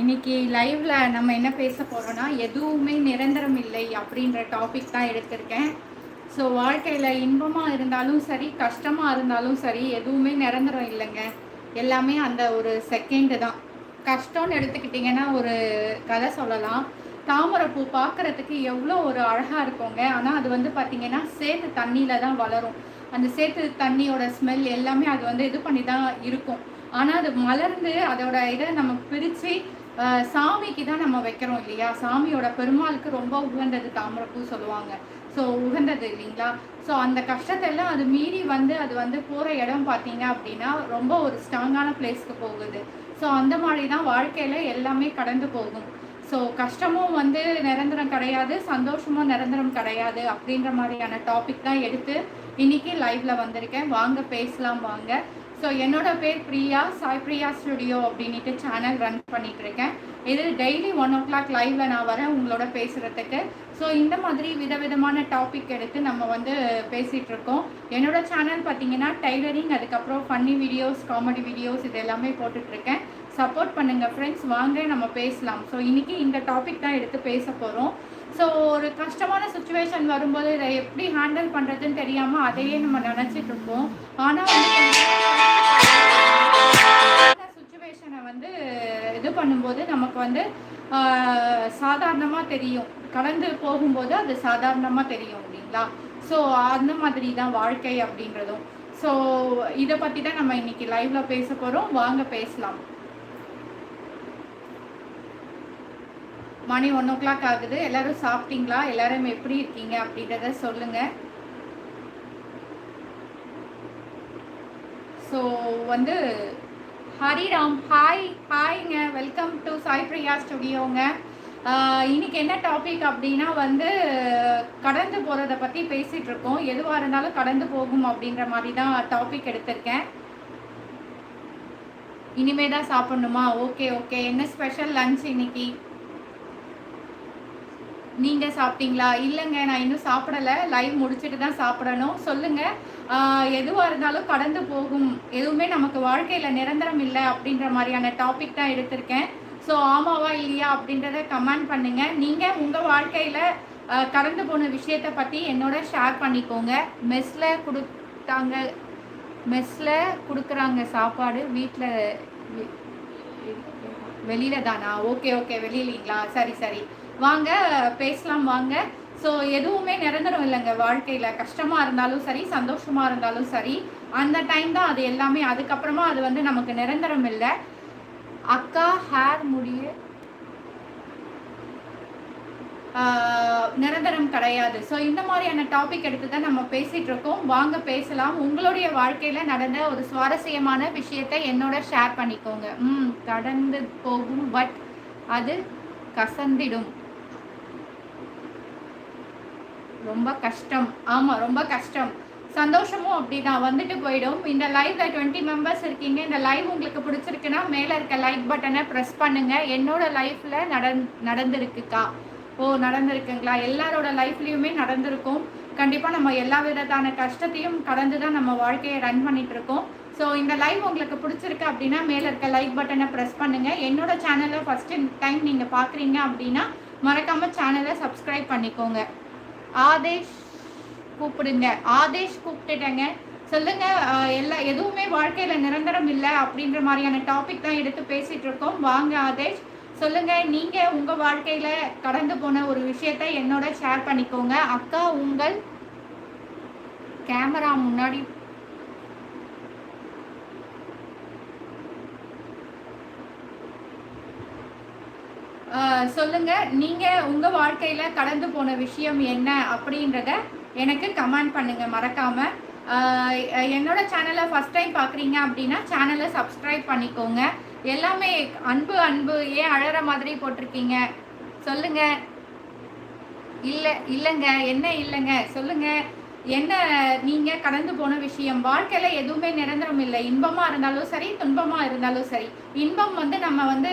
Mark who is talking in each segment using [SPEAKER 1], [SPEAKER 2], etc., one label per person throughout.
[SPEAKER 1] இன்னைக்கு லைவ்ல நம்ம என்ன பேச போறோம்னா எதுவுமே நிரந்தரம் இல்லை அப்படின்ற டாபிக் தான் எடுத்திருக்கேன் ஸோ வாழ்க்கையில் இன்பமாக இருந்தாலும் சரி கஷ்டமாக இருந்தாலும் சரி எதுவுமே நிரந்தரம் இல்லைங்க எல்லாமே அந்த ஒரு செகண்டு தான் கஷ்டம்னு எடுத்துக்கிட்டிங்கன்னா ஒரு கதை சொல்லலாம் தாமரைப்பூ பார்க்குறதுக்கு எவ்வளோ ஒரு அழகாக இருக்குங்க ஆனால் அது வந்து பார்த்திங்கன்னா சேத்து தண்ணியில் தான் வளரும் அந்த சேத்து தண்ணியோட ஸ்மெல் எல்லாமே அது வந்து இது பண்ணி தான் இருக்கும் ஆனால் அது மலர்ந்து அதோட இதை நம்ம பிரித்து சாமிக்கு தான் நம்ம வைக்கிறோம் இல்லையா சாமியோட பெருமாளுக்கு ரொம்ப உகந்தது தாமரப்பூ சொல்லுவாங்க ஸோ உகந்தது இல்லைங்களா ஸோ அந்த கஷ்டத்தெல்லாம் அது மீறி வந்து அது வந்து போகிற இடம் பார்த்தீங்க அப்படின்னா ரொம்ப ஒரு ஸ்ட்ராங்கான பிளேஸ்க்கு போகுது ஸோ அந்த மாதிரி தான் வாழ்க்கையில் எல்லாமே கடந்து போகும் ஸோ கஷ்டமும் வந்து நிரந்தரம் கிடையாது சந்தோஷமும் நிரந்தரம் கிடையாது அப்படின்ற மாதிரியான டாபிக் தான் எடுத்து இன்னைக்கு லைவில் வந்திருக்கேன் வாங்க பேசலாம் வாங்க ஸோ என்னோட பேர் பிரியா சாய் பிரியா ஸ்டுடியோ அப்படின்ட்டு சேனல் ரன் பண்ணிட்டு இருக்கேன் இது டெய்லி ஒன் ஓ கிளாக் லைவ்ல நான் வரேன் உங்களோட பேசுகிறதுக்கு ஸோ இந்த மாதிரி விதவிதமான டாபிக் எடுத்து நம்ம வந்து பேசிகிட்ருக்கோம் இருக்கோம் என்னோட சேனல் பார்த்தீங்கன்னா டைலரிங் அதுக்கப்புறம் ஃபன்னி வீடியோஸ் காமெடி வீடியோஸ் இது எல்லாமே போட்டுட்ருக்கேன் சப்போர்ட் பண்ணுங்கள் ஃப்ரெண்ட்ஸ் வாங்க நம்ம பேசலாம் ஸோ இன்றைக்கி இந்த டாபிக் தான் எடுத்து பேச போகிறோம் ஸோ ஒரு கஷ்டமான சுச்சுவேஷன் வரும்போது இதை எப்படி ஹேண்டில் பண்ணுறதுன்னு தெரியாமல் அதையே நம்ம நினச்சிட்டு இருக்கோம் ஆனால் வந்து சுச்சுவேஷனை வந்து இது பண்ணும்போது நமக்கு வந்து சாதாரணமாக தெரியும் கலந்து போகும்போது அது சாதாரணமாக தெரியும் அப்படிங்களா ஸோ அந்த மாதிரி தான் வாழ்க்கை அப்படின்றதும் ஸோ இதை பற்றி தான் நம்ம இன்னைக்கு லைவ்ல பேச போகிறோம் வாங்க பேசலாம் மணி ஒன் ஓ கிளாக் ஆகுது எல்லோரும் சாப்பிட்டீங்களா எல்லோரும் எப்படி இருக்கீங்க அப்படின்றத சொல்லுங்கள் ஸோ வந்து ஹரிராம் ஹாய் ஹாய்ங்க வெல்கம் டு சாய் பிரியா ஸ்டுடியோங்க இன்னைக்கு என்ன டாபிக் அப்படின்னா வந்து கடந்து போகிறத பற்றி பேசிகிட்டு இருக்கோம் எதுவாக இருந்தாலும் கடந்து போகும் அப்படின்ற மாதிரி தான் டாபிக் எடுத்திருக்கேன் இனிமே தான் சாப்பிட்ணுமா ஓகே ஓகே என்ன ஸ்பெஷல் லன்ச் இன்னைக்கு நீங்கள் சாப்பிட்டீங்களா இல்லைங்க நான் இன்னும் சாப்பிடலை லைவ் முடிச்சுட்டு தான் சாப்பிடணும் சொல்லுங்கள் எதுவாக இருந்தாலும் கடந்து போகும் எதுவுமே நமக்கு வாழ்க்கையில் நிரந்தரம் இல்லை அப்படின்ற மாதிரியான டாபிக் தான் எடுத்திருக்கேன் ஸோ ஆமாவா இல்லையா அப்படின்றத கமெண்ட் பண்ணுங்கள் நீங்கள் உங்கள் வாழ்க்கையில் கடந்து போன விஷயத்தை பற்றி என்னோட ஷேர் பண்ணிக்கோங்க மெஸ்ஸில் கொடுத்தாங்க மெஸ்ஸில் கொடுக்குறாங்க சாப்பாடு வீட்டில் வெளியில தானா ஓகே ஓகே வெளியிலீங்களா சரி சரி வாங்க பேசலாம் வாங்க ஸோ எதுவுமே நிரந்தரம் இல்லைங்க வாழ்க்கையில் கஷ்டமாக இருந்தாலும் சரி சந்தோஷமாக இருந்தாலும் சரி அந்த டைம் தான் அது எல்லாமே அதுக்கப்புறமா அது வந்து நமக்கு நிரந்தரம் இல்லை அக்கா ஹேர் முடிய நிரந்தரம் கிடையாது ஸோ இந்த மாதிரியான டாபிக் எடுத்து தான் நம்ம பேசிகிட்டு இருக்கோம் வாங்க பேசலாம் உங்களுடைய வாழ்க்கையில் நடந்த ஒரு சுவாரஸ்யமான விஷயத்தை என்னோட ஷேர் பண்ணிக்கோங்க ம் கடந்து போகும் பட் அது கசந்திடும் ரொம்ப கஷ்டம் ஆமாம் ரொம்ப கஷ்டம் சந்தோஷமும் அப்படி தான் வந்துட்டு போயிடும் இந்த லைவ்ல டுவெண்ட்டி மெம்பர்ஸ் இருக்கீங்க இந்த லைவ் உங்களுக்கு பிடிச்சிருக்குன்னா மேலே இருக்க லைக் பட்டனை ப்ரெஸ் பண்ணுங்க என்னோட லைஃப்ல நடந் நடந்திருக்குக்கா ஓ நடந்திருக்குங்களா எல்லாரோட லைஃப்லையுமே நடந்திருக்கும் கண்டிப்பாக நம்ம எல்லா விதத்தான கஷ்டத்தையும் கடந்து தான் நம்ம வாழ்க்கையை ரன் பண்ணிட்டு இருக்கோம் ஸோ இந்த லைவ் உங்களுக்கு பிடிச்சிருக்கு அப்படின்னா மேலே இருக்க லைக் பட்டனை ப்ரெஸ் பண்ணுங்கள் என்னோட சேனலை ஃபர்ஸ்ட் டைம் நீங்கள் பார்க்குறீங்க அப்படின்னா மறக்காமல் சேனலை சப்ஸ்கிரைப் பண்ணிக்கோங்க ஆதேஷ் கூப்பிடுங்க ஆதேஷ் கூப்பிட்டுட்டேங்க சொல்லுங்க எல்லா எதுவுமே வாழ்க்கையில நிரந்தரம் இல்லை அப்படின்ற மாதிரியான டாபிக் தான் எடுத்து பேசிட்டு இருக்கோம் வாங்க ஆதேஷ் சொல்லுங்க நீங்க உங்க வாழ்க்கையில கடந்து போன ஒரு விஷயத்த என்னோட ஷேர் பண்ணிக்கோங்க அக்கா உங்கள் கேமரா முன்னாடி சொல்லுங்கள் நீங்கள் உங்கள் வாழ்க்கையில் கடந்து போன விஷயம் என்ன அப்படின்றத எனக்கு கமெண்ட் பண்ணுங்கள் மறக்காமல் என்னோட சேனலை ஃபஸ்ட் டைம் பார்க்குறீங்க அப்படின்னா சேனலை சப்ஸ்கிரைப் பண்ணிக்கோங்க எல்லாமே அன்பு அன்பு ஏன் அழற மாதிரி போட்டிருக்கீங்க சொல்லுங்க இல்லை இல்லைங்க என்ன இல்லைங்க சொல்லுங்கள் என்ன நீங்கள் கடந்து போன விஷயம் வாழ்க்கையில் எதுவுமே நிரந்தரம் இல்லை இன்பமாக இருந்தாலும் சரி துன்பமாக இருந்தாலும் சரி இன்பம் வந்து நம்ம வந்து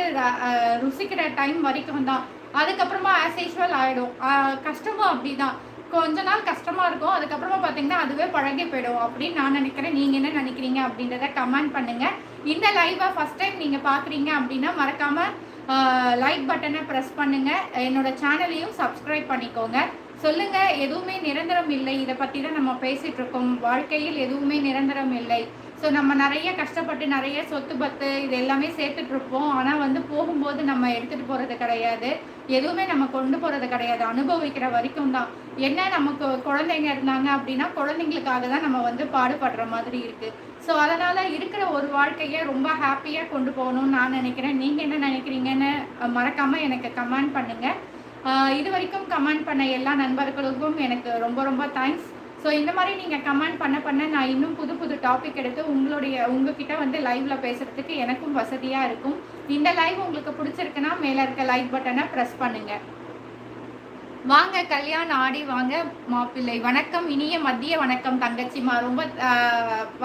[SPEAKER 1] ருசிக்கிற டைம் வரைக்கும் தான் அதுக்கப்புறமா ஆஸ் யூஸ்வல் ஆகிடும் கஷ்டமும் அப்படிதான் கொஞ்ச நாள் கஷ்டமாக இருக்கும் அதுக்கப்புறமா பார்த்தீங்கன்னா அதுவே பழகி போயிடும் அப்படின்னு நான் நினைக்கிறேன் நீங்கள் என்ன நினைக்கிறீங்க அப்படின்றத கமெண்ட் பண்ணுங்கள் இந்த லைவை ஃபர்ஸ்ட் டைம் நீங்கள் பார்க்குறீங்க அப்படின்னா மறக்காமல் லைக் பட்டனை ப்ரெஸ் பண்ணுங்க என்னோட சேனலையும் சப்ஸ்கிரைப் பண்ணிக்கோங்க சொல்லுங்க எதுவுமே நிரந்தரம் இல்லை இதை பற்றி தான் நம்ம பேசிட்டு இருக்கோம் வாழ்க்கையில் எதுவுமே நிரந்தரம் இல்லை ஸோ நம்ம நிறைய கஷ்டப்பட்டு நிறைய சொத்து பத்து இது எல்லாமே சேர்த்துட்டு இருப்போம் ஆனால் வந்து போகும்போது நம்ம எடுத்துகிட்டு போகிறது கிடையாது எதுவுமே நம்ம கொண்டு போகிறது கிடையாது அனுபவிக்கிற வரைக்கும் தான் என்ன நமக்கு குழந்தைங்க இருந்தாங்க அப்படின்னா குழந்தைங்களுக்காக தான் நம்ம வந்து பாடுபடுற மாதிரி இருக்குது ஸோ அதனால் இருக்கிற ஒரு வாழ்க்கையை ரொம்ப ஹாப்பியாக கொண்டு போகணும்னு நான் நினைக்கிறேன் நீங்கள் என்ன நினைக்கிறீங்கன்னு மறக்காமல் எனக்கு கமெண்ட் பண்ணுங்கள் இது வரைக்கும் கமெண்ட் பண்ண எல்லா நண்பர்களுக்கும் எனக்கு ரொம்ப ரொம்ப தேங்க்ஸ் ஸோ இந்த மாதிரி நீங்கள் கமெண்ட் பண்ண பண்ண நான் இன்னும் புது புது டாபிக் எடுத்து உங்களுடைய உங்ககிட்ட வந்து லைவ்ல பேசுகிறதுக்கு எனக்கும் வசதியாக இருக்கும் இந்த லைவ் உங்களுக்கு பிடிச்சிருக்குன்னா மேலே இருக்க லைக் பட்டனை ப்ரெஸ் பண்ணுங்க வாங்க கல்யாண ஆடி வாங்க மாப்பிள்ளை வணக்கம் இனிய மதிய வணக்கம் தங்கச்சிமா ரொம்ப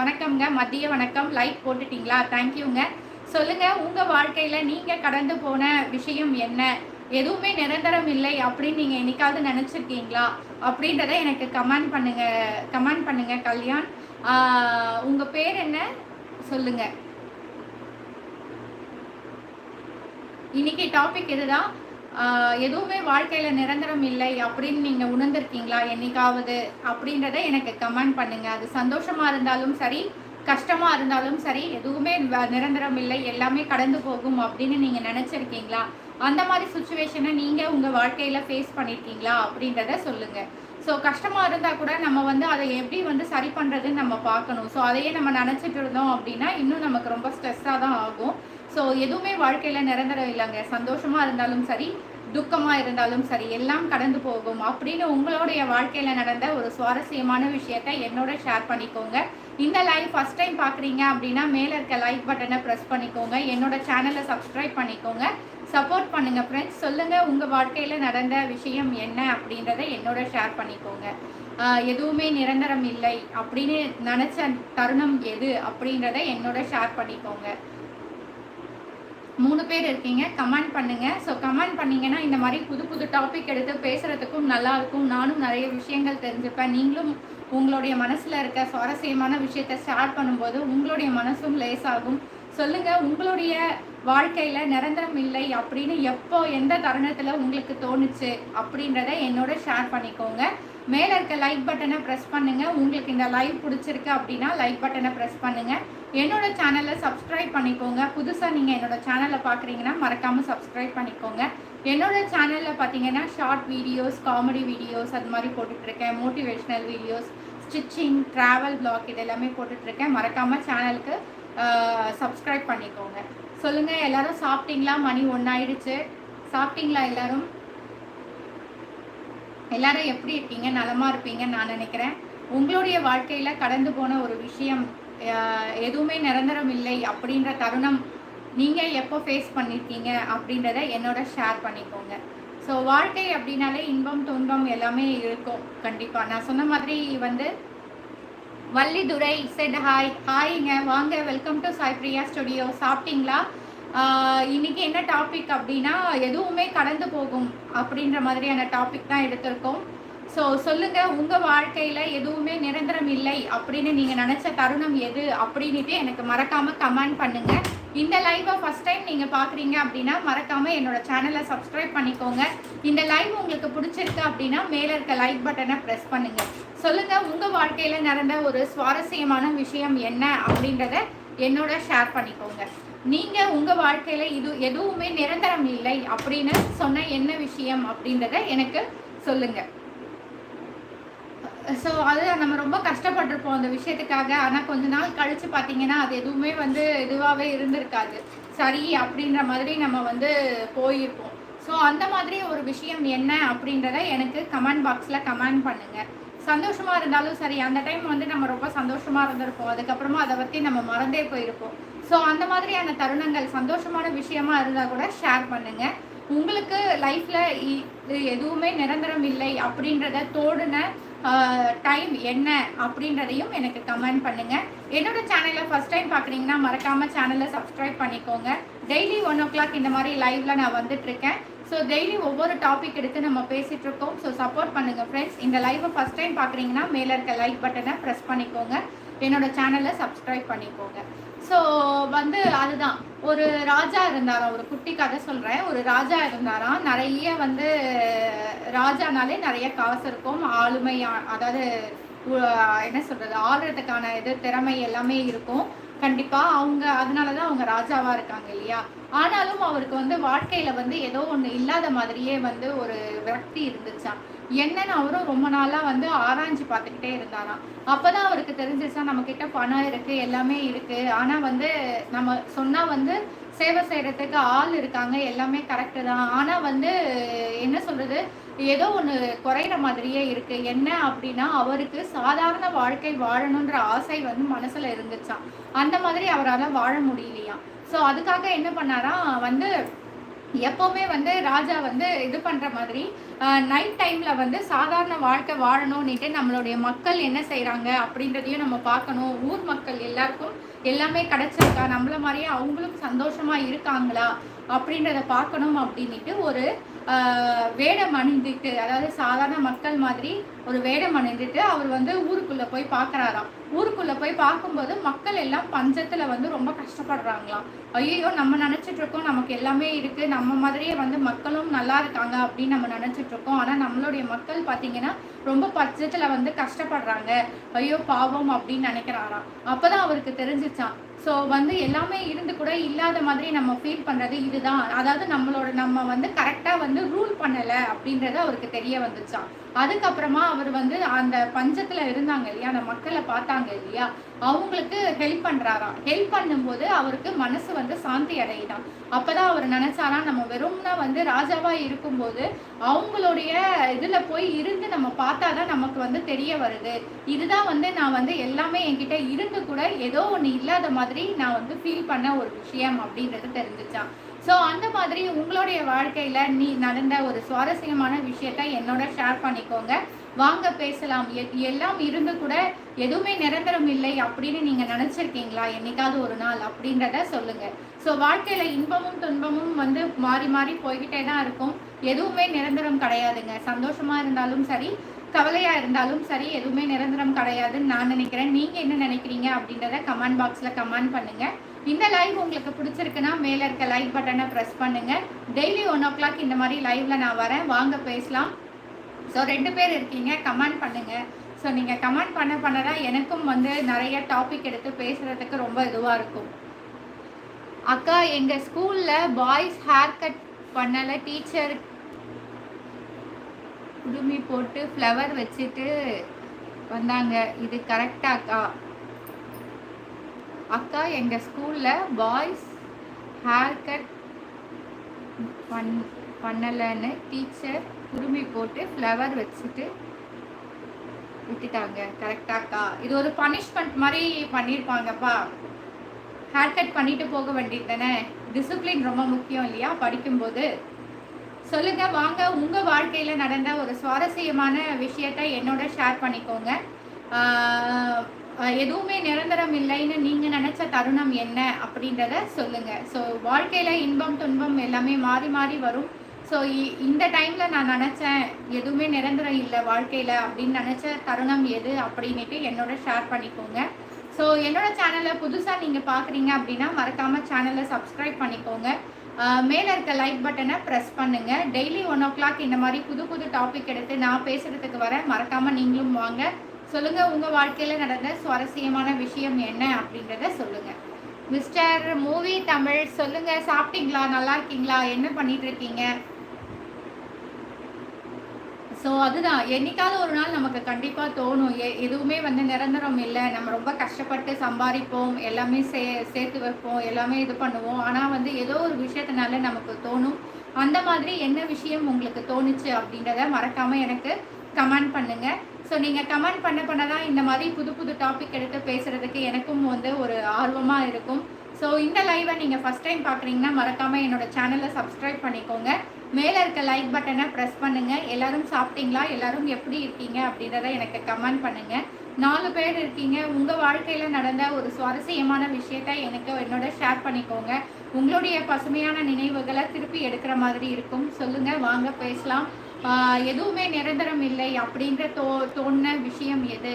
[SPEAKER 1] வணக்கம்ங்க மதிய வணக்கம் லைக் போட்டுட்டீங்களா தேங்க்யூங்க சொல்லுங்கள் உங்கள் வாழ்க்கையில் நீங்கள் கடந்து போன விஷயம் என்ன எதுவுமே நிரந்தரம் இல்லை அப்படின்னு நீங்கள் என்னைக்காவது நினச்சிருக்கீங்களா அப்படின்றத எனக்கு கமெண்ட் பண்ணுங்க கமெண்ட் பண்ணுங்க கல்யாண் உங்கள் பேர் என்ன சொல்லுங்க இன்னைக்கு டாபிக் இதுதான் எதுவுமே வாழ்க்கையில் நிரந்தரம் இல்லை அப்படின்னு நீங்கள் உணர்ந்திருக்கீங்களா என்னைக்காவது அப்படின்றத எனக்கு கமெண்ட் பண்ணுங்க அது சந்தோஷமாக இருந்தாலும் சரி கஷ்டமாக இருந்தாலும் சரி எதுவுமே நிரந்தரம் இல்லை எல்லாமே கடந்து போகும் அப்படின்னு நீங்கள் நினச்சிருக்கீங்களா அந்த மாதிரி சுச்சுவேஷனை நீங்கள் உங்கள் வாழ்க்கையில் ஃபேஸ் பண்ணியிருக்கீங்களா அப்படின்றத சொல்லுங்கள் ஸோ கஷ்டமாக இருந்தால் கூட நம்ம வந்து அதை எப்படி வந்து சரி பண்ணுறதுன்னு நம்ம பார்க்கணும் ஸோ அதையே நம்ம நினச்சிட்டு இருந்தோம் அப்படின்னா இன்னும் நமக்கு ரொம்ப ஸ்ட்ரெஸ்ஸாக தான் ஆகும் ஸோ எதுவுமே வாழ்க்கையில் நிரந்தரம் இல்லைங்க சந்தோஷமாக இருந்தாலும் சரி துக்கமாக இருந்தாலும் சரி எல்லாம் கடந்து போகும் அப்படின்னு உங்களுடைய வாழ்க்கையில் நடந்த ஒரு சுவாரஸ்யமான விஷயத்த என்னோட ஷேர் பண்ணிக்கோங்க இந்த லைவ் ஃபஸ்ட் டைம் பார்க்குறீங்க அப்படின்னா மேலே இருக்க லைக் பட்டனை ப்ரெஸ் பண்ணிக்கோங்க என்னோட சேனலை சப்ஸ்கிரைப் பண்ணிக்கோங்க சப்போர்ட் பண்ணுங்கள் ஃப்ரெண்ட்ஸ் சொல்லுங்கள் உங்கள் வாழ்க்கையில் நடந்த விஷயம் என்ன அப்படின்றத என்னோட ஷேர் பண்ணிக்கோங்க எதுவுமே நிரந்தரம் இல்லை அப்படின்னு நினச்ச தருணம் எது அப்படின்றத என்னோட ஷேர் பண்ணிக்கோங்க மூணு பேர் இருக்கீங்க கமெண்ட் பண்ணுங்க ஸோ கமெண்ட் பண்ணீங்கன்னா இந்த மாதிரி புது புது டாபிக் எடுத்து பேசுகிறதுக்கும் நல்லா இருக்கும் நானும் நிறைய விஷயங்கள் தெரிஞ்சுப்பேன் நீங்களும் உங்களுடைய மனசில் இருக்க சுவாரஸ்யமான விஷயத்த ஷேர் பண்ணும்போது உங்களுடைய மனசும் லேஸ் ஆகும் சொல்லுங்கள் உங்களுடைய வாழ்க்கையில் நிரந்தரம் இல்லை அப்படின்னு எப்போ எந்த தருணத்தில் உங்களுக்கு தோணுச்சு அப்படின்றத என்னோட ஷேர் பண்ணிக்கோங்க மேலே இருக்க லைக் பட்டனை ப்ரெஸ் பண்ணுங்கள் உங்களுக்கு இந்த லைவ் பிடிச்சிருக்கு அப்படின்னா லைக் பட்டனை ப்ரெஸ் பண்ணுங்கள் என்னோட சேனலை சப்ஸ்கிரைப் பண்ணிக்கோங்க புதுசாக நீங்கள் என்னோட சேனலை பார்க்குறீங்கன்னா மறக்காமல் சப்ஸ்கிரைப் பண்ணிக்கோங்க என்னோட சேனலில் பார்த்தீங்கன்னா ஷார்ட் வீடியோஸ் காமெடி வீடியோஸ் அது மாதிரி போட்டுட்ருக்கேன் motivational videos stitching travel vlog இது எல்லாமே போட்டுட்ருக்கேன் மறக்காமல் சேனலுக்கு சப்ஸ்கிரைப் பண்ணிக்கோங்க சொல்லுங்கள் எல்லாரும் சாப்பிட்டீங்களா மணி ஒன்றாயிடுச்சு சாப்பிட்டீங்களா எல்லாரும் எல்லாரும் எப்படி இருக்கீங்க நலமாக இருப்பீங்கன்னு நான் நினைக்கிறேன் உங்களுடைய வாழ்க்கையில் கடந்து போன ஒரு விஷயம் எதுவுமே நிரந்தரம் இல்லை அப்படின்ற தருணம் நீங்கள் எப்போ ஃபேஸ் பண்ணியிருக்கீங்க அப்படின்றத என்னோட ஷேர் பண்ணிக்கோங்க ஸோ வாழ்க்கை அப்படின்னாலே இன்பம் துன்பம் எல்லாமே இருக்கும் கண்டிப்பாக நான் சொன்ன மாதிரி வந்து வள்ளிதுரை செட் ஹாய் ஹாய்ங்க வாங்க welcome to Sai Priya studio சாப்பிட்டீங்களா இன்றைக்கி என்ன டாபிக் அப்படின்னா எதுவுமே கடந்து போகும் அப்படின்ற மாதிரியான டாபிக் தான் எடுத்திருக்கோம் ஸோ சொல்லுங்கள் உங்கள் வாழ்க்கையில் எதுவுமே நிரந்தரம் இல்லை அப்படின்னு நீங்கள் நினச்ச தருணம் எது அப்படின்ட்டு எனக்கு மறக்காமல் கமெண்ட் பண்ணுங்கள் இந்த லைவை ஃபஸ்ட் டைம் நீங்கள் பார்க்குறீங்க அப்படின்னா மறக்காமல் என்னோட சேனலை சப்ஸ்கிரைப் பண்ணிக்கோங்க இந்த லைவ் உங்களுக்கு பிடிச்சிருக்கு அப்படின்னா மேலே இருக்க லைக் பட்டனை ப்ரெஸ் பண்ணுங்கள் சொல்லுங்கள் உங்கள் வாழ்க்கையில் நடந்த ஒரு சுவாரஸ்யமான விஷயம் என்ன அப்படின்றத என்னோட ஷேர் பண்ணிக்கோங்க நீங்கள் உங்கள் வாழ்க்கையில் இது எதுவுமே நிரந்தரம் இல்லை அப்படின்னு சொன்ன என்ன விஷயம் அப்படின்றத எனக்கு சொல்லுங்கள் ஸோ அது நம்ம ரொம்ப கஷ்டப்பட்டிருப்போம் அந்த விஷயத்துக்காக ஆனால் கொஞ்ச நாள் கழித்து பார்த்தீங்கன்னா அது எதுவுமே வந்து இதுவாகவே இருந்திருக்காது சரி அப்படின்ற மாதிரி நம்ம வந்து போயிருப்போம் ஸோ அந்த மாதிரி ஒரு விஷயம் என்ன அப்படின்றத எனக்கு கமெண்ட் பாக்ஸில் கமெண்ட் பண்ணுங்கள் சந்தோஷமாக இருந்தாலும் சரி அந்த டைம் வந்து நம்ம ரொம்ப சந்தோஷமாக இருந்திருப்போம் அதுக்கப்புறமா அதை பற்றி நம்ம மறந்தே போயிருப்போம் ஸோ அந்த மாதிரியான தருணங்கள் சந்தோஷமான விஷயமா இருந்தால் கூட ஷேர் பண்ணுங்கள் உங்களுக்கு லைஃப்பில் இது எதுவுமே நிரந்தரம் இல்லை அப்படின்றத தோடுன டைம் என்ன அப்படின்றதையும் எனக்கு கமெண்ட் பண்ணுங்கள் என்னோட சேனலை ஃபஸ்ட் டைம் பார்க்குறீங்கன்னா மறக்காமல் சேனலை சப்ஸ்கிரைப் பண்ணிக்கோங்க டெய்லி ஒன் ஓ கிளாக் இந்த மாதிரி லைவ்ல நான் வந்துட்டு இருக்கேன் ஸோ டெய்லி ஒவ்வொரு டாபிக் எடுத்து நம்ம இருக்கோம் ஸோ சப்போர்ட் பண்ணுங்கள் ஃப்ரெண்ட்ஸ் இந்த லைவை ஃபஸ்ட் டைம் பார்க்குறீங்கன்னா மேலே இருக்க லைக் பட்டனை ப்ரெஸ் பண்ணிக்கோங்க என்னோட சேனலை சப்ஸ்கிரைப் பண்ணிக்கோங்க ஸோ வந்து அதுதான் ஒரு ராஜா இருந்தாராம் ஒரு குட்டி கதை சொல்கிறேன் ஒரு ராஜா இருந்தாராம் நிறைய வந்து ராஜானாலே நிறைய காசு இருக்கும் ஆளுமை அதாவது என்ன சொல்கிறது ஆடுறதுக்கான இது திறமை எல்லாமே இருக்கும் கண்டிப்பாக அவங்க அதனால தான் அவங்க ராஜாவாக இருக்காங்க இல்லையா ஆனாலும் அவருக்கு வந்து வாழ்க்கையில் வந்து ஏதோ ஒன்று இல்லாத மாதிரியே வந்து ஒரு விரக்தி இருந்துச்சான் என்னன்னு அவரும் ரொம்ப நாளாக வந்து ஆராய்ஞ்சு பார்த்துக்கிட்டே இருந்தாராம் அப்போ தான் அவருக்கு தெரிஞ்சிச்சா நம்மக்கிட்ட பணம் இருக்குது எல்லாமே இருக்குது ஆனால் வந்து நம்ம சொன்னால் வந்து சேவை செய்யறதுக்கு ஆள் இருக்காங்க எல்லாமே கரெக்டு தான் ஆனால் வந்து என்ன சொல்கிறது ஏதோ ஒன்று குறையிற மாதிரியே இருக்குது என்ன அப்படின்னா அவருக்கு சாதாரண வாழ்க்கை வாழணுன்ற ஆசை வந்து மனசில் இருந்துச்சான் அந்த மாதிரி அவரால் வாழ முடியலையாம் ஸோ அதுக்காக என்ன பண்ணாரா வந்து எப்போவுமே வந்து ராஜா வந்து இது பண்ணுற மாதிரி நைட் டைமில் வந்து சாதாரண வாழ்க்கை வாழணும்னுட்டு நம்மளுடைய மக்கள் என்ன செய்கிறாங்க அப்படின்றதையும் நம்ம பார்க்கணும் ஊர் மக்கள் எல்லாருக்கும் எல்லாமே கிடச்சிருக்கா நம்மள மாதிரியே அவங்களும் சந்தோஷமாக இருக்காங்களா அப்படின்றத பார்க்கணும் அப்படின்ட்டு ஒரு வேடம் அணிந்துட்டு அதாவது சாதாரண மக்கள் மாதிரி ஒரு வேடம் அணிந்துட்டு அவர் வந்து ஊருக்குள்ளே போய் பார்க்குறாராம் ஊருக்குள்ளே போய் பார்க்கும்போது மக்கள் எல்லாம் பஞ்சத்தில் வந்து ரொம்ப கஷ்டப்படுறாங்களாம் ஐயோ நம்ம நினச்சிட்ருக்கோம் நமக்கு எல்லாமே இருக்குது நம்ம மாதிரியே வந்து மக்களும் நல்லா இருக்காங்க அப்படின்னு நம்ம நினச்சிட்ருக்கோம் ஆனால் நம்மளுடைய மக்கள் பாத்தீங்கன்னா ரொம்ப பஞ்சத்துல வந்து கஷ்டப்படுறாங்க ஐயோ பாவம் அப்படின்னு நினைக்கிறாராம் அப்போ தான் அவருக்கு தெரிஞ்சிச்சான் ஸோ வந்து எல்லாமே இருந்து கூட இல்லாத மாதிரி நம்ம ஃபீல் பண்ணுறது இதுதான் அதாவது நம்மளோட நம்ம வந்து கரெக்டாக வந்து ரூல் பண்ணலை அப்படின்றது அவருக்கு தெரிய வந்துச்சான் அதுக்கப்புறமா அவர் வந்து அந்த பஞ்சத்தில் இருந்தாங்க இல்லையா அந்த மக்களை பார்த்தாங்க இல்லையா அவங்களுக்கு ஹெல்ப் பண்ணுறாராம் ஹெல்ப் பண்ணும்போது அவருக்கு மனசு வந்து சாந்தி அடையுதாம் அப்போ தான் அவர் நினச்சாரா நம்ம வெறும்னா வந்து ராஜாவாக இருக்கும்போது அவங்களுடைய இதில் போய் இருந்து நம்ம பார்த்தா தான் நமக்கு வந்து தெரிய வருது இதுதான் வந்து நான் வந்து எல்லாமே என்கிட்ட இருந்து கூட ஏதோ ஒன்று இல்லாத மாதிரி நான் வந்து ஃபீல் பண்ண ஒரு விஷயம் அப்படின்றது தெரிஞ்சிச்சான் ஸோ அந்த மாதிரி உங்களுடைய வாழ்க்கையில் நீ நடந்த ஒரு சுவாரஸ்யமான விஷயத்த என்னோட ஷேர் பண்ணிக்கோங்க வாங்க பேசலாம் எல்லாம் இருந்து கூட எதுவுமே நிரந்தரம் இல்லை அப்படின்னு நீங்கள் நினச்சிருக்கீங்களா என்னைக்காவது ஒரு நாள் அப்படின்றத சொல்லுங்கள் ஸோ வாழ்க்கையில் இன்பமும் துன்பமும் வந்து மாறி மாறி போய்கிட்டே தான் இருக்கும் எதுவுமே நிரந்தரம் கிடையாதுங்க சந்தோஷமாக இருந்தாலும் சரி கவலையாக இருந்தாலும் சரி எதுவுமே நிரந்தரம் கிடையாதுன்னு நான் நினைக்கிறேன் நீங்கள் என்ன நினைக்கிறீங்க அப்படின்றத கமெண்ட் பாக்ஸில் கமெண்ட் பண்ணுங்கள் இந்த லைவ் உங்களுக்கு பிடிச்சிருக்குன்னா மேலே இருக்க லைக் பட்டனை ப்ரெஸ் பண்ணுங்கள் டெய்லி ஒன் ஓ கிளாக் இந்த மாதிரி லைவில் நான் வரேன் வாங்க பேசலாம் ஸோ ரெண்டு பேர் இருக்கீங்க கமெண்ட் பண்ணுங்கள் ஸோ நீங்கள் கமெண்ட் பண்ண பண்ணதான் எனக்கும் வந்து நிறைய டாபிக் எடுத்து பேசுகிறதுக்கு ரொம்ப இதுவாக இருக்கும் அக்கா எங்கள் ஸ்கூலில் பாய்ஸ் ஹேர் கட் பண்ணலை டீச்சர் குடுமி போட்டு ஃப்ளவர் வச்சுட்டு வந்தாங்க இது கரெக்டாக்கா அக்கா எங்கள் ஸ்கூலில் பாய்ஸ் ஹேர் கட் பண் பண்ணலைன்னு டீச்சர் குருமி போட்டு ஃப்ளவர் வச்சுட்டு விட்டுட்டாங்க கரெக்டாக்கா இது ஒரு பனிஷ்மெண்ட் மாதிரி பண்ணியிருப்பாங்கப்பா ஹேர் கட் பண்ணிட்டு போக வேண்டியது தானே டிசிப்ளின் ரொம்ப முக்கியம் இல்லையா படிக்கும்போது சொல்லுங்க வாங்க உங்க வாழ்க்கையில நடந்த ஒரு சுவாரஸ்யமான விஷயத்த என்னோட ஷேர் பண்ணிக்கோங்க எதுவுமே நிரந்தரம் இல்லைன்னு நீங்கள் நினச்ச தருணம் என்ன அப்படின்றத சொல்லுங்கள் ஸோ வாழ்க்கையில் இன்பம் துன்பம் எல்லாமே மாறி மாறி வரும் ஸோ இந்த டைமில் நான் நினச்சேன் எதுவுமே நிரந்தரம் இல்லை வாழ்க்கையில் அப்படின்னு நினச்ச தருணம் எது அப்படின்ட்டு என்னோட ஷேர் பண்ணிக்கோங்க ஸோ என்னோட சேனலை புதுசாக நீங்கள் பார்க்குறீங்க அப்படின்னா மறக்காம சேனலை சப்ஸ்கிரைப் பண்ணிக்கோங்க மேலே இருக்க லைக் பட்டனை ப்ரெஸ் பண்ணுங்கள் டெய்லி ஒன் ஓ கிளாக் இந்த மாதிரி புது புது டாபிக் எடுத்து நான் பேசுகிறதுக்கு வரேன் மறக்காமல் நீங்களும் வாங்க சொல்லுங்கள் உங்கள் வாழ்க்கையில் நடந்த சுவாரஸ்யமான விஷயம் என்ன அப்படின்றத சொல்லுங்கள் மிஸ்டர் மூவி தமிழ் சொல்லுங்கள் சாப்பிட்டீங்களா நல்லா இருக்கீங்களா என்ன பண்ணிட்டு இருக்கீங்க ஸோ அதுதான் என்னைக்காவது ஒரு நாள் நமக்கு கண்டிப்பாக தோணும் எ எதுவுமே வந்து நிரந்தரம் இல்லை நம்ம ரொம்ப கஷ்டப்பட்டு சம்பாதிப்போம் எல்லாமே சே சேர்த்து வைப்போம் எல்லாமே இது பண்ணுவோம் ஆனால் வந்து ஏதோ ஒரு விஷயத்தினால நமக்கு தோணும் அந்த மாதிரி என்ன விஷயம் உங்களுக்கு தோணுச்சு அப்படின்றத மறக்காமல் எனக்கு கமெண்ட் பண்ணுங்கள் ஸோ நீங்கள் கமெண்ட் பண்ண பண்ண தான் இந்த மாதிரி புது புது டாபிக் எடுத்து பேசுகிறதுக்கு எனக்கும் வந்து ஒரு ஆர்வமாக இருக்கும் ஸோ இந்த லைவை நீங்கள் ஃபஸ்ட் டைம் பார்க்குறீங்கன்னா மறக்காமல் என்னோடய சேனலை சப்ஸ்கிரைப் பண்ணிக்கோங்க மேலே இருக்க லைக் பட்டனை ப்ரெஸ் பண்ணுங்கள் எல்லோரும் சாப்பிட்டீங்களா எல்லோரும் எப்படி இருக்கீங்க அப்படின்றத எனக்கு கமெண்ட் பண்ணுங்கள் நாலு பேர் இருக்கீங்க உங்கள் வாழ்க்கையில் நடந்த ஒரு சுவாரஸ்யமான விஷயத்த எனக்கு என்னோட ஷேர் பண்ணிக்கோங்க உங்களுடைய பசுமையான நினைவுகளை திருப்பி எடுக்கிற மாதிரி இருக்கும் சொல்லுங்கள் வாங்க பேசலாம் எதுவுமே நிரந்தரம் இல்லை அப்படின்ற தோ தோணுன விஷயம் எது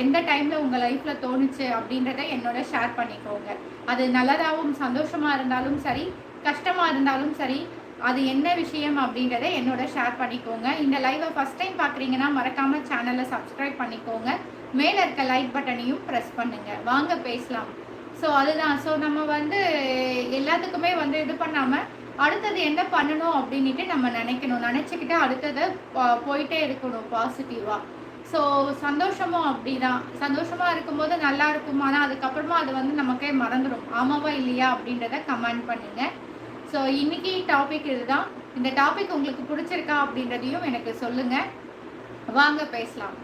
[SPEAKER 1] எந்த டைமில் உங்கள் லைஃப்பில் தோணுச்சு அப்படின்றத என்னோட ஷேர் பண்ணிக்கோங்க அது நல்லதாகவும் சந்தோஷமாக இருந்தாலும் சரி கஷ்டமாக இருந்தாலும் சரி அது என்ன விஷயம் அப்படின்றத என்னோட ஷேர் பண்ணிக்கோங்க இந்த லைவை ஃபஸ்ட் டைம் பார்க்குறீங்கன்னா மறக்காமல் சேனலை சப்ஸ்கிரைப் பண்ணிக்கோங்க மேலே இருக்க லைக் பட்டனையும் ப்ரெஸ் பண்ணுங்கள் வாங்க பேசலாம் ஸோ அதுதான் ஸோ நம்ம வந்து எல்லாத்துக்குமே வந்து இது பண்ணாமல் அடுத்தது என்ன பண்ணணும் அப்படின்ட்டு நம்ம நினைக்கணும் நினச்சிக்கிட்டு அடுத்தது போயிட்டே இருக்கணும் பாசிட்டிவாக ஸோ சந்தோஷமும் அப்படி தான் சந்தோஷமாக இருக்கும்போது நல்லா இருக்கும் ஆனால் அதுக்கப்புறமா அது வந்து நமக்கே மறந்துடும் ஆமாவா இல்லையா அப்படின்றத கமெண்ட் பண்ணுங்க ஸோ இன்றைக்கி டாபிக் இதுதான் இந்த டாபிக் உங்களுக்கு பிடிச்சிருக்கா அப்படின்றதையும் எனக்கு சொல்லுங்கள் வாங்க பேசலாம்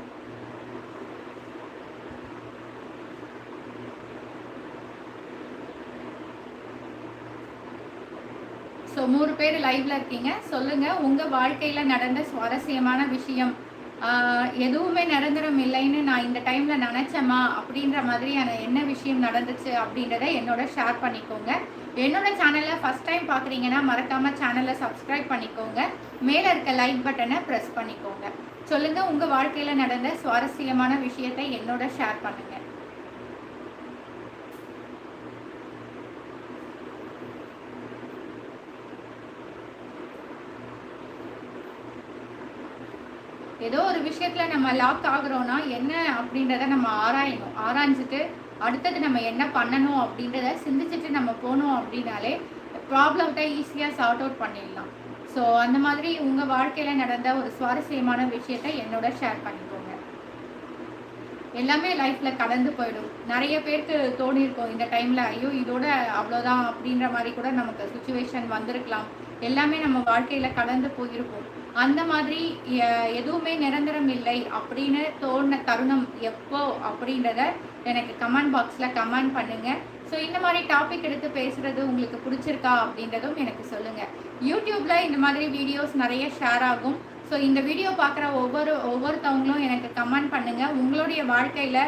[SPEAKER 1] நூறு பேர் லைவ்ல இருக்கீங்க சொல்லுங்க உங்க வாழ்க்கையில நடந்த சுவாரஸ்யமான விஷயம் எதுவுமே நிரந்தரம் இல்லைன்னு நான் இந்த டைம்ல நினைச்சேமா அப்படின்ற மாதிரியான என்ன விஷயம் நடந்துச்சு அப்படின்றத என்னோட ஷேர் பண்ணிக்கோங்க என்னோட சேனலை ஃபர்ஸ்ட் டைம் பார்க்குறீங்கன்னா மறக்காம சேனலை சப்ஸ்கிரைப் பண்ணிக்கோங்க மேலே இருக்க லைக் பட்டனை ப்ரெஸ் பண்ணிக்கோங்க சொல்லுங்க உங்க வாழ்க்கையில நடந்த சுவாரஸ்யமான விஷயத்தை என்னோட ஷேர் பண்ணுங்க ஏதோ ஒரு விஷயத்தில் நம்ம லாக் ஆகுறோம்னா என்ன அப்படின்றத நம்ம ஆராயணும் ஆராய்ஞ்சிட்டு அடுத்தது நம்ம என்ன பண்ணணும் அப்படின்றத சிந்திச்சுட்டு நம்ம போனோம் அப்படின்னாலே ப்ராப்ளத்தை ஈஸியாக சார்ட் அவுட் பண்ணிடலாம் ஸோ அந்த மாதிரி உங்கள் வாழ்க்கையில் நடந்த ஒரு சுவாரஸ்யமான விஷயத்தை என்னோட ஷேர் பண்ணிக்கோங்க எல்லாமே லைஃப்பில் கடந்து போயிடும் நிறைய பேருக்கு தோணியிருக்கோம் இந்த டைமில் ஐயோ இதோட அவ்வளோதான் அப்படின்ற மாதிரி கூட நமக்கு சுச்சுவேஷன் வந்திருக்கலாம் எல்லாமே நம்ம வாழ்க்கையில் கடந்து போயிருப்போம் அந்த மாதிரி எதுவுமே நிரந்தரம் இல்லை அப்படின்னு தோணுன தருணம் எப்போ அப்படின்றத எனக்கு கமெண்ட் பாக்ஸில் கமெண்ட் பண்ணுங்கள் ஸோ இந்த மாதிரி டாபிக் எடுத்து பேசுகிறது உங்களுக்கு பிடிச்சிருக்கா அப்படின்றதும் எனக்கு சொல்லுங்கள் யூடியூப்பில் இந்த மாதிரி வீடியோஸ் நிறைய ஷேர் ஆகும் ஸோ இந்த வீடியோ பார்க்குற ஒவ்வொரு ஒவ்வொருத்தவங்களும் எனக்கு கமெண்ட் பண்ணுங்கள் உங்களுடைய வாழ்க்கையில்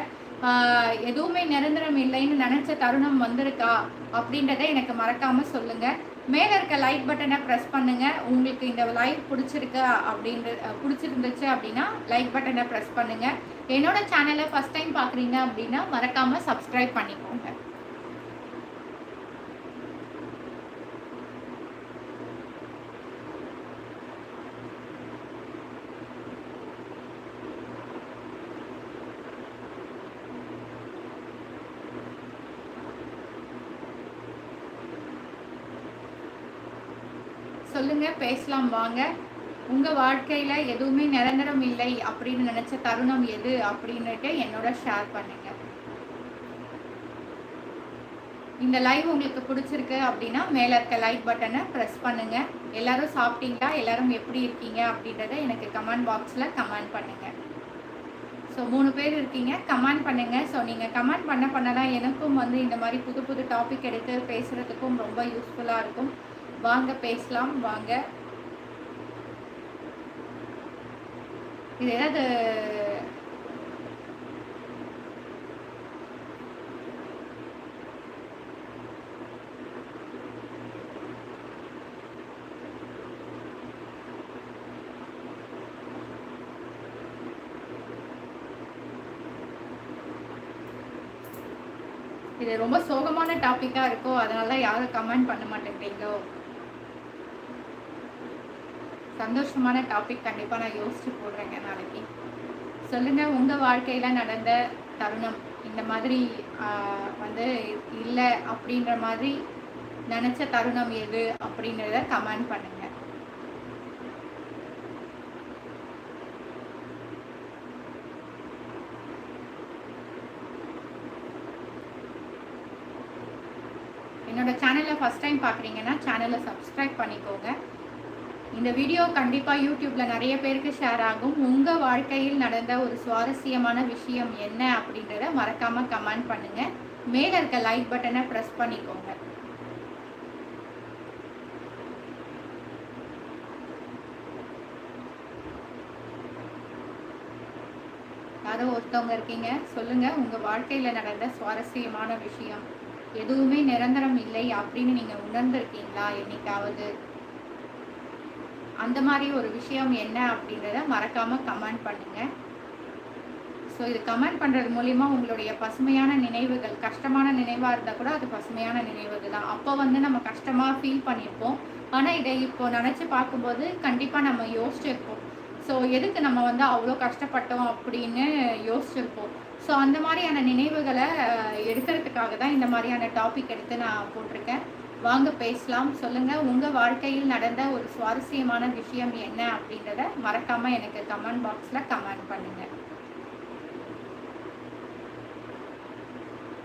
[SPEAKER 1] எதுவுமே நிரந்தரம் இல்லைன்னு நினச்ச தருணம் வந்திருக்கா அப்படின்றத எனக்கு மறக்காமல் சொல்லுங்கள் மேலே இருக்க லைக் பட்டனை ப்ரெஸ் பண்ணுங்கள் உங்களுக்கு இந்த லைவ் பிடிச்சிருக்கு அப்படின்ற பிடிச்சிருந்துச்சு அப்படின்னா லைக் பட்டனை ப்ரெஸ் பண்ணுங்கள் என்னோட சேனலை ஃபஸ்ட் டைம் பார்க்குறீங்க அப்படின்னா மறக்காமல் சப்ஸ்கிரைப் பண்ணிக்கோங்க பேசலாம் வாங்க உங்கள் வாழ்க்கையில் எதுவுமே நிரந்தரம் இல்லை அப்படின்னு நினச்ச தருணம் எது அப்படின்னுட்டு என்னோட ஷேர் பண்ணுங்க இந்த லைவ் உங்களுக்கு பிடிச்சிருக்கு அப்படின்னா மேலே இருக்க லைக் பட்டனை ப்ரெஸ் பண்ணுங்கள் எல்லாரும் சாப்பிட்டீங்களா எல்லாரும் எப்படி இருக்கீங்க அப்படின்றத எனக்கு கமெண்ட் பாக்ஸில் கமெண்ட் பண்ணுங்கள் ஸோ மூணு பேர் இருக்கீங்க கமெண்ட் பண்ணுங்கள் ஸோ நீங்கள் கமெண்ட் பண்ண பண்ண தான் எனக்கும் வந்து இந்த மாதிரி புது புது டாபிக் எடுத்து பேசுகிறதுக்கும் ரொம்ப யூஸ்ஃபுல்லாக இருக்கும் வாங்க பேசலாம் வாங்க இது ஏதாவது இது ரொம்ப சோகமான டாப்பிக்காக இருக்கோ அதனால யாரும் கமெண்ட் பண்ண மாட்டேங்கிறீங்களோ சந்தோஷமான டாபிக் கண்டிப்பாக நான் யோசித்து போடுறேங்க நாளைக்கு சொல்லுங்கள் உங்கள் வாழ்க்கையில் நடந்த தருணம் இந்த மாதிரி வந்து இல்லை அப்படின்ற மாதிரி நினச்ச தருணம் எது அப்படின்றத கமெண்ட் பண்ணுங்க என்னோட சேனலை ஃபஸ்ட் டைம் பார்க்குறீங்கன்னா சேனலை சப்ஸ்கிரைப் பண்ணிக்கோங்க இந்த வீடியோ கண்டிப்பாக யூடியூப்பில் நிறைய பேருக்கு ஷேர் ஆகும் உங்கள் வாழ்க்கையில் நடந்த ஒரு சுவாரஸ்யமான விஷயம் என்ன அப்படின்றத மறக்காமல் கமெண்ட் பண்ணுங்கள் மேலே இருக்க லைக் பட்டனை ப்ரெஸ் பண்ணிக்கோங்க யாரோ ஒருத்தவங்க இருக்கீங்க சொல்லுங்கள் உங்கள் வாழ்க்கையில் நடந்த சுவாரஸ்யமான விஷயம் எதுவுமே நிரந்தரம் இல்லை அப்படின்னு நீங்கள் உணர்ந்திருக்கீங்களா என்னைக்காவது அந்த மாதிரி ஒரு விஷயம் என்ன அப்படின்றத மறக்காமல் கமெண்ட் பண்ணுங்கள் ஸோ இது கமெண்ட் பண்ணுறது மூலிமா உங்களுடைய பசுமையான நினைவுகள் கஷ்டமான நினைவாக இருந்தால் கூட அது பசுமையான நினைவுகள் தான் அப்போ வந்து நம்ம கஷ்டமாக ஃபீல் பண்ணியிருப்போம் ஆனால் இதை இப்போ நினச்சி பார்க்கும்போது கண்டிப்பாக நம்ம யோசிச்சிருப்போம் ஸோ எதுக்கு நம்ம வந்து அவ்வளோ கஷ்டப்பட்டோம் அப்படின்னு யோசிச்சிருப்போம் ஸோ அந்த மாதிரியான நினைவுகளை எடுக்கிறதுக்காக தான் இந்த மாதிரியான டாபிக் எடுத்து நான் போட்டிருக்கேன் வாங்க பேசலாம் சொல்லுங்கள் உங்கள் வாழ்க்கையில் நடந்த ஒரு சுவாரஸ்யமான விஷயம் என்ன அப்படின்றத மறக்காமல் எனக்கு கமெண்ட் பாக்ஸில் கமெண்ட் பண்ணுங்கள்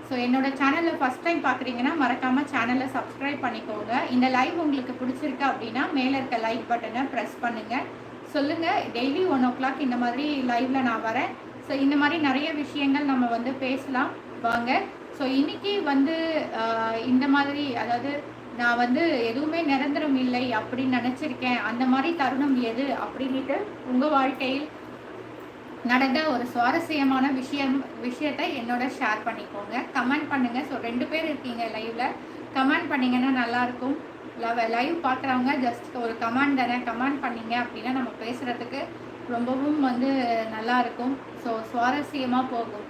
[SPEAKER 1] ஸோ என்னோட சேனலில் ஃபஸ்ட் டைம் பார்க்குறீங்கன்னா மறக்காமல் சேனலை சப்ஸ்கிரைப் பண்ணிக்கோங்க இந்த லைவ் உங்களுக்கு பிடிச்சிருக்கு அப்படின்னா மேலே இருக்க லைக் பட்டனை ப்ரெஸ் பண்ணுங்கள் சொல்லுங்கள் டெய்லி ஒன் ஓ கிளாக் இந்த மாதிரி லைவில் நான் வரேன் ஸோ இந்த மாதிரி நிறைய விஷயங்கள் நம்ம வந்து பேசலாம் வாங்க ஸோ இன்றைக்கி வந்து இந்த மாதிரி அதாவது நான் வந்து எதுவுமே நிரந்தரம் இல்லை அப்படின்னு நினச்சிருக்கேன் அந்த மாதிரி தருணம் எது அப்படின்ட்டு உங்கள் வாழ்க்கையில் நடந்த ஒரு சுவாரஸ்யமான விஷயம் விஷயத்தை என்னோட ஷேர் பண்ணிக்கோங்க கமெண்ட் பண்ணுங்கள் ஸோ ரெண்டு பேர் இருக்கீங்க லைவ்ல கமெண்ட் பண்ணீங்கன்னா நல்லாயிருக்கும் லவ் லைவ் பார்க்குறவங்க ஜஸ்ட் ஒரு கமெண்ட் தானே கமெண்ட் பண்ணீங்க அப்படின்னா நம்ம பேசுகிறதுக்கு ரொம்பவும் வந்து நல்லாயிருக்கும் ஸோ சுவாரஸ்யமாக போகும்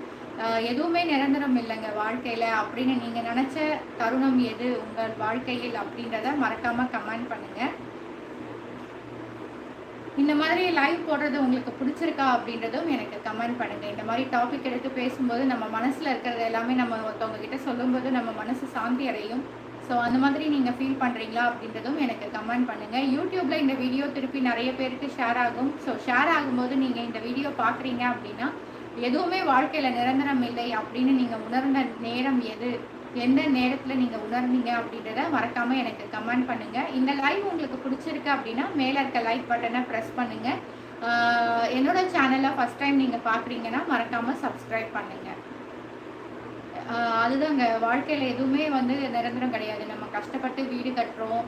[SPEAKER 1] எதுவுமே நிரந்தரம் இல்லைங்க வாழ்க்கையில் அப்படின்னு நீங்கள் நினச்ச தருணம் எது உங்கள் வாழ்க்கையில் அப்படின்றத மறக்காமல் கமெண்ட் பண்ணுங்கள் இந்த மாதிரி லைவ் போடுறது உங்களுக்கு பிடிச்சிருக்கா அப்படின்றதும் எனக்கு கமெண்ட் பண்ணுங்கள் இந்த மாதிரி டாபிக் எடுத்து பேசும்போது நம்ம மனசில் இருக்கிறது எல்லாமே நம்ம ஒருத்தவங்க கிட்ட சொல்லும்போது நம்ம மனசு சாந்தி அடையும் ஸோ அந்த மாதிரி நீங்கள் ஃபீல் பண்ணுறீங்களா அப்படின்றதும் எனக்கு கமெண்ட் பண்ணுங்கள் யூடியூப்பில் இந்த வீடியோ திருப்பி நிறைய பேருக்கு ஷேர் ஆகும் ஸோ ஷேர் ஆகும்போது நீங்கள் இந்த வீடியோ பார்க்குறீங்க அப்படின்னா எதுவுமே வாழ்க்கையில் நிரந்தரம் இல்லை அப்படின்னு நீங்கள் உணர்ந்த நேரம் எது எந்த நேரத்தில் நீங்கள் உணர்ந்தீங்க அப்படின்றத மறக்காமல் எனக்கு கமெண்ட் பண்ணுங்கள் இந்த லைவ் உங்களுக்கு பிடிச்சிருக்கு அப்படின்னா மேலே இருக்க லைக் பட்டனை ப்ரெஸ் பண்ணுங்கள் என்னோட சேனலை ஃபஸ்ட் டைம் நீங்கள் பார்க்குறீங்கன்னா மறக்காமல் சப்ஸ்கிரைப் பண்ணுங்கள் அதுதாங்க வாழ்க்கையில் எதுவுமே வந்து நிரந்தரம் கிடையாது நம்ம கஷ்டப்பட்டு வீடு கட்டுறோம்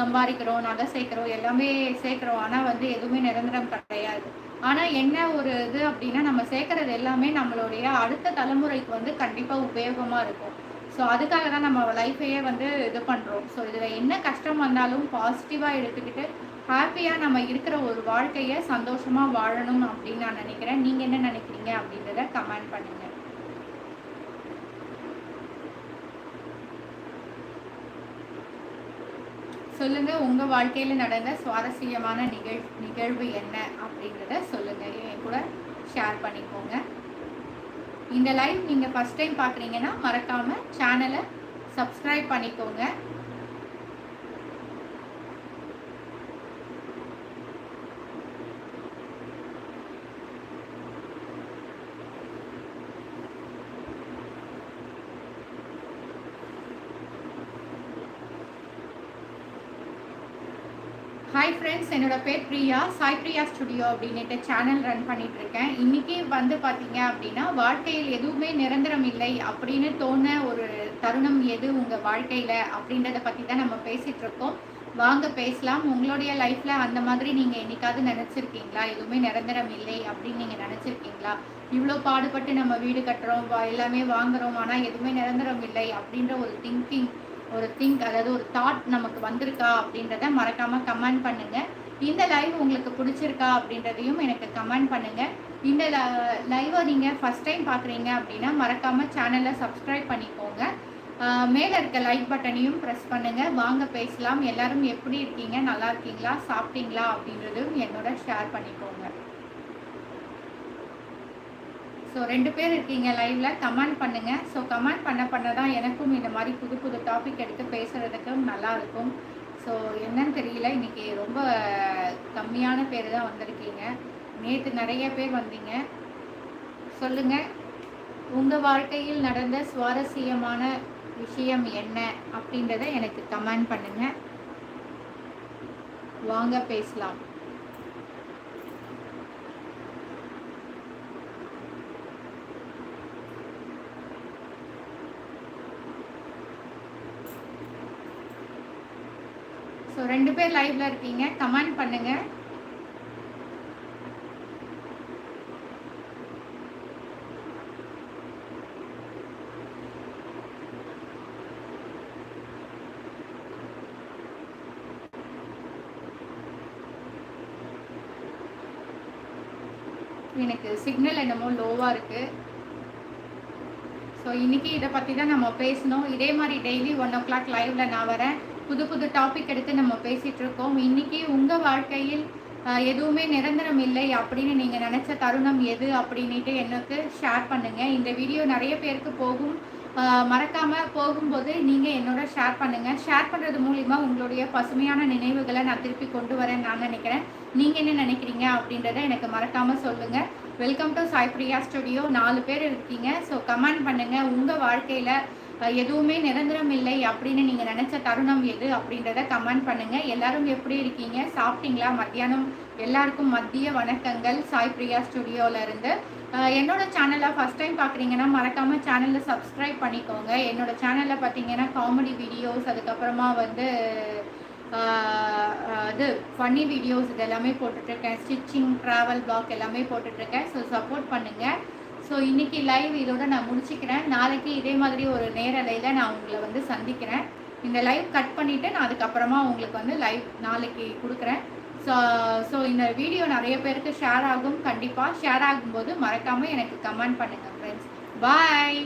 [SPEAKER 1] சம்பாதிக்கிறோம் நகை சேர்க்குறோம் எல்லாமே சேர்க்குறோம் ஆனால் வந்து எதுவுமே நிரந்தரம் கிடையாது ஆனால் என்ன ஒரு இது அப்படின்னா நம்ம சேர்க்குறது எல்லாமே நம்மளுடைய அடுத்த தலைமுறைக்கு வந்து கண்டிப்பாக உபயோகமாக இருக்கும் ஸோ அதுக்காக தான் நம்ம லைஃப்பையே வந்து இது பண்ணுறோம் ஸோ இதில் என்ன கஷ்டம் வந்தாலும் பாசிட்டிவாக எடுத்துக்கிட்டு ஹாப்பியாக நம்ம இருக்கிற ஒரு வாழ்க்கையை சந்தோஷமாக வாழணும் அப்படின்னு நான் நினைக்கிறேன் நீங்கள் என்ன நினைக்கிறீங்க அப்படின்றத கமெண்ட் பண்ணுங்கள் சொல்லுங்கள் உங்கள் வாழ்க்கையில் நடந்த சுவாரஸ்யமான நிகழ் நிகழ்வு என்ன அப்படிங்கிறத சொல்லுங்கள் என் கூட ஷேர் பண்ணிக்கோங்க இந்த லைவ் நீங்கள் ஃபஸ்ட் டைம் பார்க்குறீங்கன்னா மறக்காமல் சேனலை சப்ஸ்கிரைப் பண்ணிக்கோங்க ஹாய் ஃப்ரெண்ட்ஸ் என்னோடய பேர் பிரியா சாய் பிரியா ஸ்டுடியோ அப்படின்ட்டு சேனல் ரன் பண்ணிகிட்ருக்கேன் இன்றைக்கி வந்து பார்த்தீங்க அப்படின்னா வாழ்க்கையில் எதுவுமே நிரந்தரம் இல்லை அப்படின்னு தோண ஒரு தருணம் எது உங்கள் வாழ்க்கையில் அப்படின்றத பற்றி தான் நம்ம பேசிகிட்ருக்கோம் வாங்க பேசலாம் உங்களுடைய லைஃப்பில் அந்த மாதிரி நீங்கள் என்றைக்காவது நினச்சிருக்கீங்களா எதுவுமே நிரந்தரம் இல்லை அப்படின்னு நீங்கள் நினச்சிருக்கீங்களா இவ்வளோ பாடுபட்டு நம்ம வீடு கட்டுறோம் எல்லாமே வாங்குகிறோம் ஆனால் எதுவுமே நிரந்தரம் இல்லை அப்படின்ற ஒரு திங்கிங் ஒரு திங்க் அதாவது ஒரு தாட் நமக்கு வந்திருக்கா அப்படின்றத மறக்காமல் கமெண்ட் பண்ணுங்கள் இந்த லைவ் உங்களுக்கு பிடிச்சிருக்கா அப்படின்றதையும் எனக்கு கமெண்ட் பண்ணுங்கள் இந்த லைவை நீங்கள் ஃபஸ்ட் டைம் பார்க்குறீங்க அப்படின்னா மறக்காமல் சேனலை சப்ஸ்கிரைப் பண்ணிக்கோங்க மேலே இருக்க லைக் பட்டனையும் ப்ரெஸ் பண்ணுங்கள் வாங்க பேசலாம் எல்லோரும் எப்படி இருக்கீங்க நல்லா இருக்கீங்களா சாப்பிட்டீங்களா அப்படின்றதும் என்னோட ஷேர் பண்ணிக்கோங்க ஸோ ரெண்டு பேர் இருக்கீங்க லைவில் கமெண்ட் பண்ணுங்கள் ஸோ கமெண்ட் பண்ண பண்ண தான் எனக்கும் இந்த மாதிரி புது புது டாபிக் எடுத்து பேசுகிறதுக்கும் நல்லாயிருக்கும் ஸோ என்னன்னு தெரியல இன்றைக்கி ரொம்ப கம்மியான பேர் தான் வந்திருக்கீங்க நேற்று நிறைய பேர் வந்தீங்க சொல்லுங்கள் உங்கள் வாழ்க்கையில் நடந்த சுவாரஸ்யமான விஷயம் என்ன அப்படின்றத எனக்கு கமெண்ட் பண்ணுங்கள் வாங்க பேசலாம் ரெண்டு பேர் லைவ்ல இருக்கீங்க கமெண்ட் பண்ணுங்க எனக்கு சிக்னல் என்னமோ லோவாக இருக்கு ஸோ இன்னைக்கு இதை பற்றி தான் நம்ம பேசணும் இதே மாதிரி டெய்லி ஒன் ஓ கிளாக் லைவ்ல நான் வரேன் புது புது டாபிக் எடுத்து நம்ம பேசிகிட்டு இருக்கோம் இன்றைக்கி உங்கள் வாழ்க்கையில் எதுவுமே நிரந்தரம் இல்லை அப்படின்னு நீங்கள் நினச்ச தருணம் எது அப்படின்ட்டு எனக்கு ஷேர் பண்ணுங்கள் இந்த வீடியோ நிறைய பேருக்கு போகும் மறக்காமல் போகும்போது நீங்கள் என்னோட ஷேர் பண்ணுங்கள் ஷேர் பண்ணுறது மூலிமா உங்களுடைய பசுமையான நினைவுகளை நான் திருப்பி கொண்டு வரேன் நான் நினைக்கிறேன் நீங்கள் என்ன நினைக்கிறீங்க அப்படின்றத எனக்கு மறக்காமல் சொல்லுங்கள் வெல்கம் டு பிரியா ஸ்டுடியோ நாலு பேர் இருக்கீங்க ஸோ கமெண்ட் பண்ணுங்கள் உங்கள் வாழ்க்கையில் எதுவுமே நிரந்தரம் இல்லை அப்படின்னு நீங்கள் நினச்ச தருணம் எது அப்படின்றத கமெண்ட் பண்ணுங்கள் எல்லாரும் எப்படி இருக்கீங்க சாப்பிட்டீங்களா மத்தியானம் எல்லாருக்கும் மத்திய வணக்கங்கள் சாய் பிரியா ஸ்டுடியோவிலருந்து என்னோட சேனலை ஃபஸ்ட் டைம் பார்க்குறீங்கன்னா மறக்காமல் சேனலில் சப்ஸ்கிரைப் பண்ணிக்கோங்க என்னோட சேனலில் பார்த்தீங்கன்னா காமெடி வீடியோஸ் அதுக்கப்புறமா வந்து இது ஃபன்னி வீடியோஸ் இது எல்லாமே போட்டுட்ருக்கேன் ஸ்டிச்சிங் ட்ராவல் பிளாக் எல்லாமே போட்டுட்ருக்கேன் ஸோ சப்போர்ட் பண்ணுங்கள் ஸோ இன்றைக்கி லைவ் இதோட நான் முடிச்சுக்கிறேன் நாளைக்கு இதே மாதிரி ஒரு நேரலையில் நான் உங்களை வந்து சந்திக்கிறேன் இந்த லைவ் கட் பண்ணிவிட்டு நான் அதுக்கப்புறமா உங்களுக்கு வந்து லைவ் நாளைக்கு கொடுக்குறேன் ஸோ ஸோ இந்த வீடியோ நிறைய பேருக்கு ஷேர் ஆகும் கண்டிப்பாக ஷேர் ஆகும்போது மறக்காமல் எனக்கு கமெண்ட் பண்ணுங்கள் ஃப்ரெண்ட்ஸ் பாய்